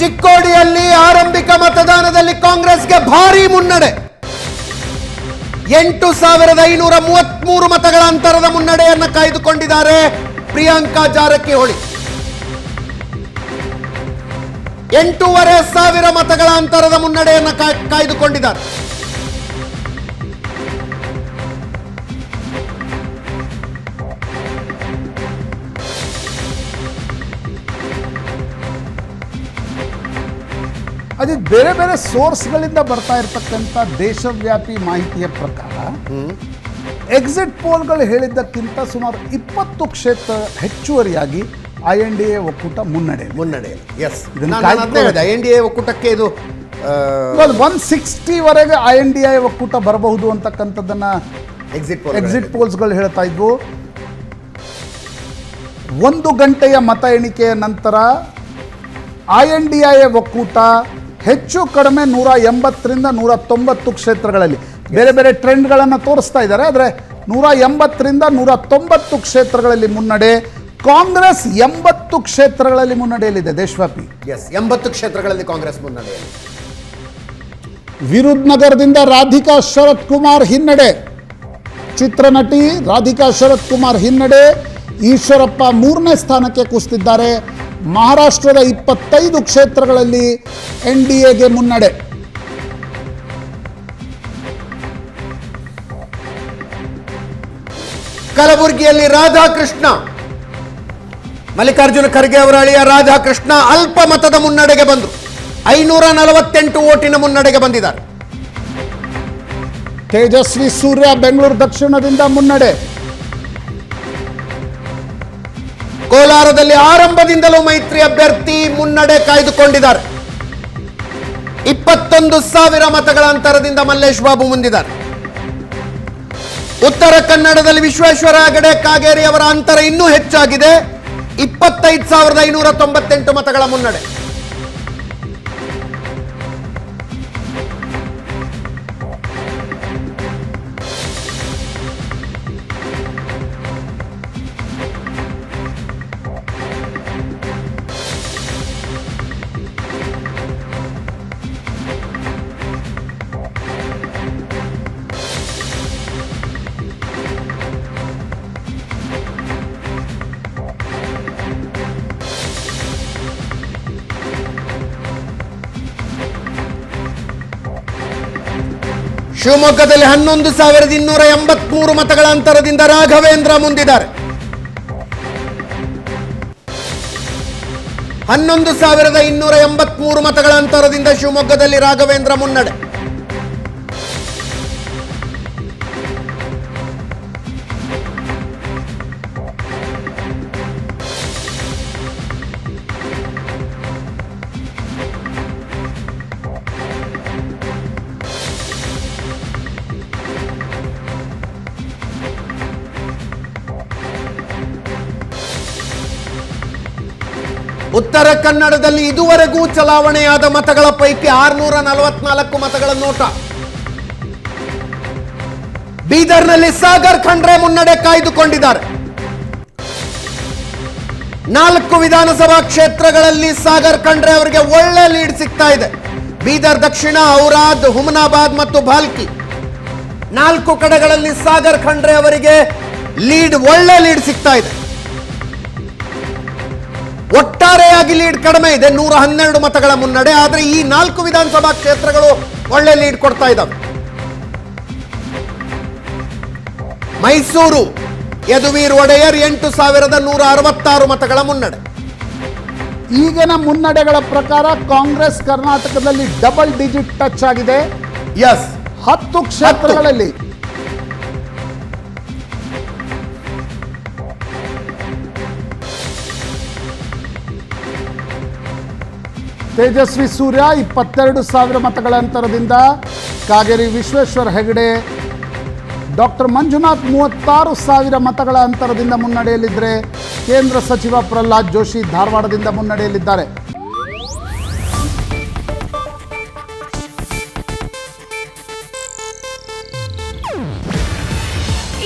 ಚಿಕ್ಕೋಡಿಯಲ್ಲಿ ಆರಂಭಿಕ ಮತದಾನದಲ್ಲಿ ಕಾಂಗ್ರೆಸ್ಗೆ ಭಾರಿ ಮುನ್ನಡೆ. ಎಂಟು ಸಾವಿರದ ಐನೂರ ಮೂವತ್ಮೂರು ಮತಗಳ ಅಂತರದ ಮುನ್ನಡೆಯನ್ನು ಕಾಯ್ದುಕೊಂಡಿದ್ದಾರೆ ಪ್ರಿಯಾಂಕಾ ಜಾರಕಿಹೊಳಿ. ಎಂಟೂವರೆ ಸಾವಿರ ಮತಗಳ ಅಂತರದ ಮುನ್ನಡೆಯನ್ನು ಕಾಯ್ದುಕೊಂಡಿದ್ದಾರೆ. ಅದೇ ಬೇರೆ ಬೇರೆ ಸೋರ್ಸ್ಗಳಿಂದ ಬರ್ತಾ ಇರತಕ್ಕಂಥ ದೇಶವ್ಯಾಪಿ ಮಾಹಿತಿಯ ಪ್ರಕಾರ ಎಕ್ಸಿಟ್ ಪೋಲ್ಗಳು ಹೇಳಿದ್ದಕ್ಕಿಂತ ಸುಮಾರು ಇಪ್ಪತ್ತು ಕ್ಷೇತ್ರ ಹೆಚ್ಚುವರಿಯಾಗಿ ಐ ಎನ್ ಡಿ ಎ ಒಕ್ಕೂಟ ಮುನ್ನಡೆ. ಮುನ್ನಡೆ. S I N D A ಒಕ್ಕೂಟಕ್ಕೆ ಇದು ಒನ್ ಸಿಕ್ಸ್ಟಿವರೆಗೆ ಐ ಎನ್ ಡಿ ಎ ಒಕ್ಕೂಟ ಬರಬಹುದು ಅಂತಕ್ಕಂಥದ್ದನ್ನ ಎಕ್ಸಿಟ್ ಎಕ್ಸಿಟ್ ಪೋಲ್ಸ್ಗಳು ಹೇಳ್ತಾ ಇದ್ವು. ಒಂದು ಗಂಟೆಯ ಮತ ಎಣಿಕೆಯ ನಂತರ ಐ ಎನ್ ಡಿ ಐ ಒಕ್ಕೂಟ ಹೆಚ್ಚು ಕಡಿಮೆ ನೂರ ಎಂಬತ್ತರಿಂದ ನೂರ ತೊಂಬತ್ತು ಕ್ಷೇತ್ರಗಳಲ್ಲಿ. ಬೇರೆ ಬೇರೆ ಟ್ರೆಂಡ್ಗಳನ್ನು ತೋರಿಸ್ತಾ ಇದ್ದಾರೆ ಆದರೆ ನೂರ ಎಂಬತ್ತರಿಂದ ನೂರ ತೊಂಬತ್ತು ಕ್ಷೇತ್ರಗಳಲ್ಲಿ ಮುನ್ನಡೆ ಕಾಂಗ್ರೆಸ್ ಎಂಬತ್ತು ಕ್ಷೇತ್ರಗಳಲ್ಲಿ ಮುನ್ನಡೆಯಲ್ಲಿದೆ ದೇಶವ್ಯಾಪಿ. ಎಸ್ ಎಂಬತ್ತು ಕ್ಷೇತ್ರಗಳಲ್ಲಿ ಕಾಂಗ್ರೆಸ್ ಮುನ್ನಡೆ. ವಿರುದ್ಧ ನಗರದಿಂದ ರಾಧಿಕಾ ಶರತ್ ಕುಮಾರ್ ಹಿನ್ನಡೆ. ಚಿತ್ರನಟಿ ರಾಧಿಕಾ ಶರತ್ ಕುಮಾರ್ ಹಿನ್ನಡೆ ಈಶ್ವರಪ್ಪ ಮೂರನೇ ಸ್ಥಾನಕ್ಕೆ ಕುಸಿದಿದ್ದಾರೆ ಮಹಾರಾಷ್ಟ್ರದ ಇಪ್ಪತ್ತೈದು ಕ್ಷೇತ್ರಗಳಲ್ಲಿ ಎನ್ ಡಿ ಎಗೆ ಮುನ್ನಡೆ. ಕಲಬುರಗಿಯಲ್ಲಿ ರಾಧಾಕೃಷ್ಣ. ಮಲ್ಲಿಕಾರ್ಜುನ ಖರ್ಗೆ ಅವರ ಅಳಿಯ ರಾಧಾಕೃಷ್ಣ ಅಲ್ಪ ಮತದ ಮುನ್ನಡೆಗೆ ಬಂದರು. ಐನೂರ ನಲವತ್ತೆಂಟು ಓಟಿನ ಮುನ್ನಡೆಗೆ ಬಂದಿದ್ದಾರೆ. ತೇಜಸ್ವಿ ಸೂರ್ಯ ಬೆಂಗಳೂರು ದಕ್ಷಿಣದಿಂದ ಮುನ್ನಡೆ. ಕೋಲಾರದಲ್ಲಿ ಆರಂಭದಿಂದಲೂ ಮೈತ್ರಿ ಅಭ್ಯರ್ಥಿ ಮುನ್ನಡೆ ಕಾಯ್ದುಕೊಂಡಿದ್ದಾರೆ. ಇಪ್ಪತ್ತೊಂದು ಸಾವಿರ ಮತಗಳ ಅಂತರದಿಂದ ಮಲ್ಲೇಶ್ ಬಾಬು ಮುಂದಿದ್ದಾರೆ. ಉತ್ತರ ಕನ್ನಡದಲ್ಲಿ ವಿಶ್ವೇಶ್ವರ ಹೆಗಡೆ ಕಾಗೇರಿ ಅವರ ಅಂತರ ಇನ್ನೂ ಹೆಚ್ಚಾಗಿದೆ. ಇಪ್ಪತ್ತೈದು ಸಾವಿರದ ಐನೂರ ತೊಂಬತ್ತೆಂಟು ಮತಗಳ ಮುನ್ನಡೆ. ಶಿವಮೊಗ್ಗದಲ್ಲಿ ಹನ್ನೊಂದು ಸಾವಿರದ ಇನ್ನೂರ ಎಂಬತ್ಮೂರು ಮತಗಳ ಅಂತರದಿಂದ ರಾಘವೇಂದ್ರ ಮುಂದಿದ್ದಾರೆ. ಹನ್ನೊಂದು ಸಾವಿರದ ಇನ್ನೂರ ಎಂಬತ್ಮೂರು ಮತಗಳ ಅಂತರದಿಂದ ಶಿವಮೊಗ್ಗದಲ್ಲಿ ರಾಘವೇಂದ್ರ ಮುನ್ನಡೆ. ಉತ್ತರ ಕನ್ನಡದಲ್ಲಿ ಇದುವರೆಗೂ ಚಲಾವಣೆಯಾದ ಮತಗಳ ಪೈಕಿ ಆರ್ನೂರ ನಲವತ್ನಾಲ್ಕು ಮತಗಳ ನೋಟ. ಬೀದರ್ನಲ್ಲಿ ಸಾಗರ್ ಖಂಡ್ರೆ ಮುನ್ನಡೆ ಕಾಯ್ದುಕೊಂಡಿದ್ದಾರೆ. ನಾಲ್ಕು ವಿಧಾನಸಭಾ ಕ್ಷೇತ್ರಗಳಲ್ಲಿ ಸಾಗರ್ ಖಂಡ್ರೆ ಅವರಿಗೆ ಒಳ್ಳೆ ಲೀಡ್ ಸಿಗ್ತಾ ಇದೆ. ಬೀದರ್, ದಕ್ಷಿಣ ಔರಾದ್ ಹುಮನಾಬಾದ್ ಮತ್ತು ಭಾಲ್ಕಿ. ನಾಲ್ಕು ಕಡೆಗಳಲ್ಲಿ ಸಾಗರ್ ಖಂಡ್ರೆ ಅವರಿಗೆ ಲೀಡ್, ಒಳ್ಳೆ ಲೀಡ್ ಸಿಗ್ತಾ ಇದೆ. ಒಟ್ಟಾರೆಯಾಗಿ ಲೀಡ್ ಕಡಿಮೆ ಇದೆ. ನೂರ ಹನ್ನೆರಡು ಮತಗಳ ಮುನ್ನಡೆ. ಆದರೆ ಈ ನಾಲ್ಕು ವಿಧಾನಸಭಾ ಕ್ಷೇತ್ರಗಳು ಒಳ್ಳೆ ಲೀಡ್ ಕೊಡ್ತಾ ಇದ್ದಾವೆ ಮೈಸೂರು ಯದುವೀರ್ ಒಡೆಯರ್ ಎಂಟು ಸಾವಿರದ ನೂರ ಅರವತ್ತಾರು ಮತಗಳ ಮುನ್ನಡೆ. ಈಗಿನ ಮುನ್ನಡೆಗಳ ಪ್ರಕಾರ ಕಾಂಗ್ರೆಸ್ ಕರ್ನಾಟಕದಲ್ಲಿ ಡಬಲ್ ಡಿಜಿಟ್ ಟಚ್ ಆಗಿದೆ. ಎಸ್ ಹತ್ತು ಕ್ಷೇತ್ರಗಳಲ್ಲಿ ತೇಜಸ್ವಿ ಸೂರ್ಯ ಇಪ್ಪತ್ತೆರಡು ಸಾವಿರ ಮತಗಳ ಅಂತರದಿಂದ ಕಾಗೇರಿ ವಿಶ್ವೇಶ್ವರ ಹೆಗಡೆ. ಡಾಕ್ಟರ್ ಮಂಜುನಾಥ್ ಮೂವತ್ತಾರು ಸಾವಿರ ಮತಗಳ ಅಂತರದಿಂದ ಮುನ್ನಡೆಯಲ್ಲಿದ್ದರೆ ಕೇಂದ್ರ ಸಚಿವ ಪ್ರಹ್ಲಾದ್ ಜೋಶಿ ಧಾರವಾಡದಿಂದ ಮುನ್ನಡೆಯಲ್ಲಿದ್ದಾರೆ.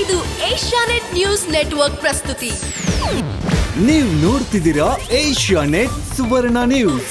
ಇದು ಏಷ್ಯಾನೆಟ್ ನ್ಯೂಸ್ ನೆಟ್ವರ್ಕ್ ಪ್ರಸ್ತುತಿ. ನೀವು ನೋಡ್ತಿದ್ದೀರಾ ಏಷ್ಯಾ ನೆಟ್ ಸುವರ್ಣ ನ್ಯೂಸ್.